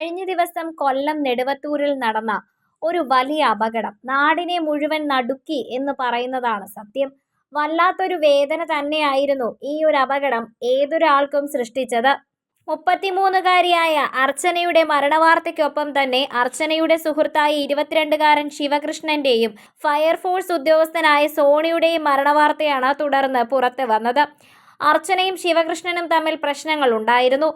കഴിഞ്ഞ ദിവസം കൊല്ലം നെടുവത്തൂരിൽ നടന്ന ഒരു വലിയ അപകടം. നാടിനെ മുഴുവൻ നടുക്കി എന്ന് പറയുന്നതാണ് സത്യം. വല്ലാത്തൊരു വേദന തന്നെയായിരുന്നു ഈ ഒരു അപകടം ഏതൊരാൾക്കും സൃഷ്ടിച്ചത്. മുപ്പത്തിമൂന്നുകാരിയായ അർച്ചനയുടെ മരണവാർത്തയ്ക്കൊപ്പം തന്നെ അർച്ചനയുടെ സുഹൃത്തായ ഇരുപത്തിരണ്ടുകാരൻ ശിവകൃഷ്ണന്റെയും ഫയർഫോഴ്സ് ഉദ്യോഗസ്ഥനായ സോണിയുടെയും മരണവാർത്തയാണ് തുടർന്ന് പുറത്തു വന്നത്. അർച്ചനയും ശിവകൃഷ്ണനും തമ്മിൽ പ്രശ്നങ്ങൾ ഉണ്ടായിരുന്നു.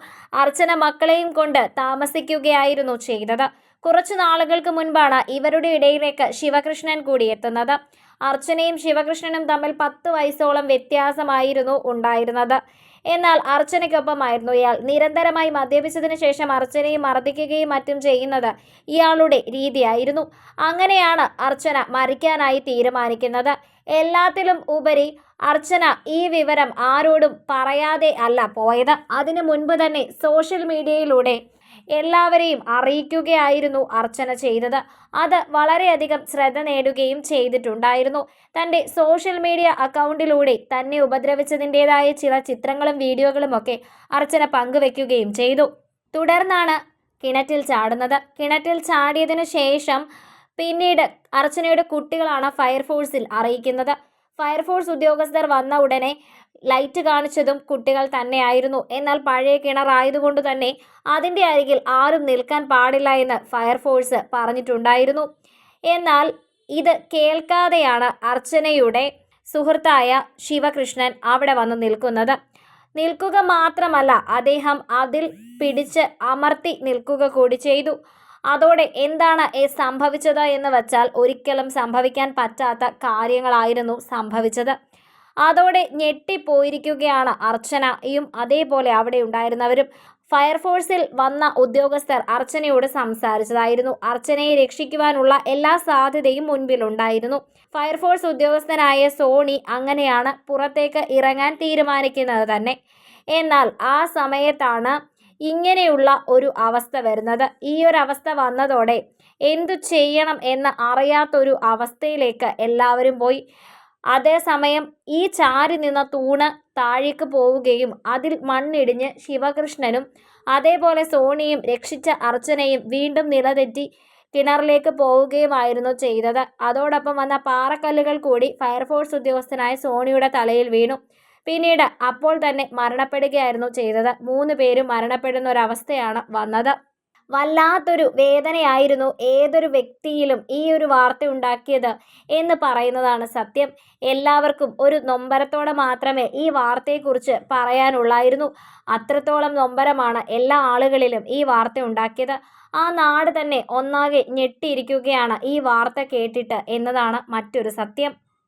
അർച്ചന മക്കളെയും കൊണ്ട് താമസിക്കുകയായിരുന്നു ചെയ്തത്. കുറച്ചു നാളുകൾക്ക് മുൻപാണ് ഇവരുടെ ഇടയിലേക്ക് ശിവകൃഷ്ണൻ കൂടി എത്തുന്നത്. അർച്ചനയും ശിവകൃഷ്ണനും തമ്മിൽ പത്ത് വയസ്സോളം വ്യത്യാസമായിരുന്നു ഉണ്ടായിരുന്നത്. എന്നാൽ അർച്ചനയ്ക്കൊപ്പമായിരുന്നു ഇയാൾ. നിരന്തരമായി മദ്യപിച്ചതിന് ശേഷം അർച്ചനയെ മർദ്ദിക്കുകയും മറ്റും ചെയ്യുന്നത് ഇയാളുടെ രീതിയായിരുന്നു. അങ്ങനെയാണ് അർച്ചന മരിക്കാനായി തീരുമാനിക്കുന്നത്. എല്ലാത്തിലും ഉപരി അർച്ചന ഈ വിവരം ആരോടും പറയാതെ അല്ല പോയത്. അതിനു മുൻപ് തന്നെ സോഷ്യൽ മീഡിയയിലൂടെ എല്ലാവരെയും അറിയിക്കുകയായിരുന്നു അർച്ചന ചെയ്തത്. അത് വളരെയധികം ശ്രദ്ധ നേടുകയും ചെയ്തിട്ടുണ്ടായിരുന്നു. തന്റെ സോഷ്യൽ മീഡിയ അക്കൗണ്ടിലൂടെ തന്നെ ഉപദ്രവിച്ചതിന്റെതായ ചില ചിത്രങ്ങളും വീഡിയോകളും ഒക്കെ അർച്ചന പങ്കുവെക്കുകയും ചെയ്തു. തുടർന്നാണ് കിണറ്റിൽ ചാടുന്നത്. കിണറ്റിൽ ചാടിയതിനു ശേഷം പിന്നീട് അർച്ചനയുടെ കുട്ടികളാണ് ഫയർഫോഴ്സിൽ അറിയിക്കുന്നത്. ഫയർഫോഴ്സ് ഉദ്യോഗസ്ഥർ വന്ന ഉടനെ ലൈറ്റ് കാണിച്ചതും കുട്ടികൾ തന്നെയായിരുന്നു. എന്നാൽ പഴയ കിണറായതുകൊണ്ട് തന്നെ അതിന്റെ അരികിൽ ആരും നിൽക്കാൻ പാടില്ല എന്ന് ഫയർഫോഴ്സ് പറഞ്ഞിട്ടുണ്ടായിരുന്നു. എന്നാൽ ഇത് കേൾക്കാതെയാണ് അർച്ചനയുടെ സുഹൃത്തായ ശിവകൃഷ്ണൻ അവിടെ വന്ന് നിൽക്കുന്നത്. നിൽക്കുക മാത്രമല്ല അദ്ദേഹം അതിൽ പിടിച്ച് അമർത്തി നിൽക്കുക കൂടി ചെയ്തു. അതോടെ എന്താണ് സംഭവിച്ചത് എന്ന് വച്ചാൽ ഒരിക്കലും സംഭവിക്കാൻ പറ്റാത്ത കാര്യങ്ങളായിരുന്നു സംഭവിച്ചത്. അതോടെ ഞെട്ടിപ്പോയിരിക്കുകയാണ് അർച്ചനയും അതേപോലെ അവിടെ ഉണ്ടായിരുന്നവരും. ഫയർഫോഴ്സിൽ വന്ന ഉദ്യോഗസ്ഥർ അർച്ചനയോട് സംസാരിച്ചതായിരുന്നു. അർച്ചനയെ രക്ഷിക്കുവാനുള്ള എല്ലാ സാധ്യതയും മുൻപിലുണ്ടായിരുന്നു. ഫയർഫോഴ്സ് ഉദ്യോഗസ്ഥനായ സോണി അങ്ങനെയാണ് പുറത്തേക്ക് ഇറങ്ങാൻ തീരുമാനിക്കുന്നത് തന്നെ. എന്നാൽ ആ സമയത്താണ് ഇങ്ങനെയുള്ള ഒരു അവസ്ഥ വരുന്നത്. ഈ ഒരു അവസ്ഥ വന്നതോടെ എന്തു ചെയ്യണം എന്ന് അറിയാത്തൊരു അവസ്ഥയിലേക്ക് എല്ലാവരും പോയി. അതേസമയം ഈ ചാരി നിന്ന തൂണ് താഴേക്ക് പോവുകയും അതിൽ മണ്ണിടിഞ്ഞ് ശിവകൃഷ്ണനും അതേപോലെ സോണിയും രക്ഷിച്ച അർച്ചനയും വീണ്ടും നിലതെറ്റി കിണറിലേക്ക് പോവുകയുമായിരുന്നു ചെയ്തത്. അതോടൊപ്പം വന്ന പാറക്കല്ലുകൾ കൂടി ഫയർഫോഴ്സ് ഉദ്യോഗസ്ഥനായ സോണിയുടെ തലയിൽ വീണു. പിന്നീട് അപ്പോൾ തന്നെ മരണപ്പെടുകയായിരുന്നു ചെയ്തത്. മൂന്ന് പേരും മരണപ്പെടുന്ന ഒരവസ്ഥയാണ് വന്നത്. വല്ലാത്തൊരു വേദനയായിരുന്നു ഏതൊരു വ്യക്തിയിലും ഈ ഒരു വാർത്ത ഉണ്ടാക്കിയത് എന്ന് പറയുന്നതാണ് സത്യം. എല്ലാവർക്കും ഒരു നൊമ്പരത്തോടെ മാത്രമേ ഈ വാർത്തയെക്കുറിച്ച് പറയാനുള്ളായിരുന്നു. അത്രത്തോളം നൊമ്പരമാണ് എല്ലാ ആളുകളിലും ഈ വാർത്ത ഉണ്ടാക്കിയത്. ആ നാട് തന്നെ ഒന്നാകെ ഞെട്ടിയിരിക്കുകയാണ് ഈ വാർത്ത കേട്ടിട്ട് എന്നതാണ് മറ്റൊരു സത്യം.